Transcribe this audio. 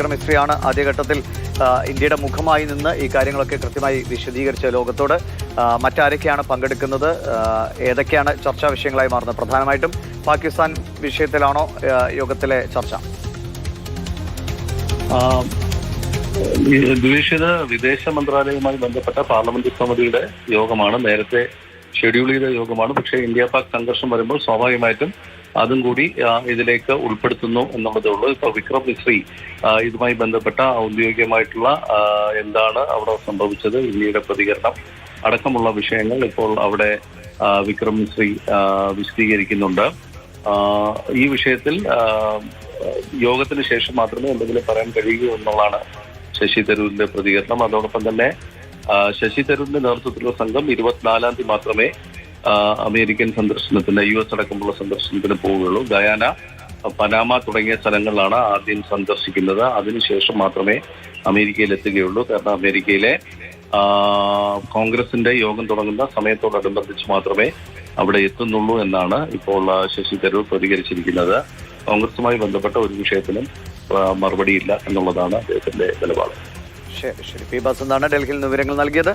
വിക്രം മിശ്രയാണ് ആദ്യഘട്ടത്തിൽ ഇന്ത്യയുടെ മുഖമായി നിന്ന് ഈ കാര്യങ്ങളൊക്കെ കൃത്യമായി വിശദീകരിച്ച ലോകത്തോട്. മറ്റാരൊക്കെയാണ് പങ്കെടുക്കുന്നത്? ഏതൊക്കെയാണ് ചർച്ചാ വിഷയങ്ങളായി മാറുന്നത്? പ്രധാനമായിട്ടും പാകിസ്ഥാൻ വിഷയത്തിലാണോ യോഗത്തിലെ ചർച്ച? ദ്വേഷിത വിദേശ മന്ത്രാലയവുമായി ബന്ധപ്പെട്ട പാർലമെന്റ് സമിതിയുടെ യോഗമാണ്. നേരത്തെ ഷെഡ്യൂൾ ചെയ്ത യോഗമാണ്. പക്ഷേ ഇന്ത്യ പാക് സംഘർഷം വരുമ്പോൾ സ്വാഭാവികമായിട്ടും അതും കൂടി ഇതിലേക്ക് ഉൾപ്പെടുത്തുന്നു എന്നുള്ളതേ ഉള്ളൂ. ഇപ്പൊ വിക്രം മിശ്രി ഇതുമായി ബന്ധപ്പെട്ട ഔദ്യോഗികമായിട്ടുള്ള എന്താണ് അവിടെ സംഭവിച്ചത് ഇന്ത്യയുടെ പ്രതികരണം അടക്കമുള്ള വിഷയങ്ങൾ ഇപ്പോൾ അവിടെ വിക്രം മിശ്രി വിശദീകരിക്കുന്നുണ്ട്. ഈ വിഷയത്തിൽ യോഗത്തിന് ശേഷം മാത്രമേ എന്തെങ്കിലും പറയാൻ കഴിയൂ എന്നുള്ളതാണ് ശശി തരൂരിന്റെ പ്രതികരണം. അതോടൊപ്പം തന്നെ ശശി തരൂരിന്റെ നേതൃത്വത്തിലുള്ള സംഘം ഇരുപത്തിനാലാം തീയതി മാത്രമേ അമേരിക്കൻ സന്ദർശനത്തിന് യു എസ് അടക്കമുള്ള സന്ദർശനത്തിന് പോവുകയുള്ളൂ. ഗയാന പനാമ തുടങ്ങിയ സ്ഥലങ്ങളിലാണ് ആദ്യം സന്ദർശിക്കുന്നത്. അതിനുശേഷം മാത്രമേ അമേരിക്കയിൽ എത്തുകയുള്ളൂ കാരണം അമേരിക്കയിലെ കോൺഗ്രസിന്റെ യോഗം തുടങ്ങുന്ന സമയത്തോടനുബന്ധിച്ച് മാത്രമേ അവിടെ എത്തുന്നുള്ളൂ എന്നാണ് ഇപ്പോൾ ശശി തരൂർ പ്രതികരിച്ചിരിക്കുന്നത്. കോൺഗ്രസുമായി ബന്ധപ്പെട്ട ഒരു വിഷയത്തിനും മറുപടിയില്ല എന്നുള്ളതാണ് അദ്ദേഹത്തിന്റെ നിലപാട്. ശരി ശരി. പി. ബസ് എന്നാണ് ഡൽഹിയിൽ വിവരങ്ങൾ നൽകിയത്.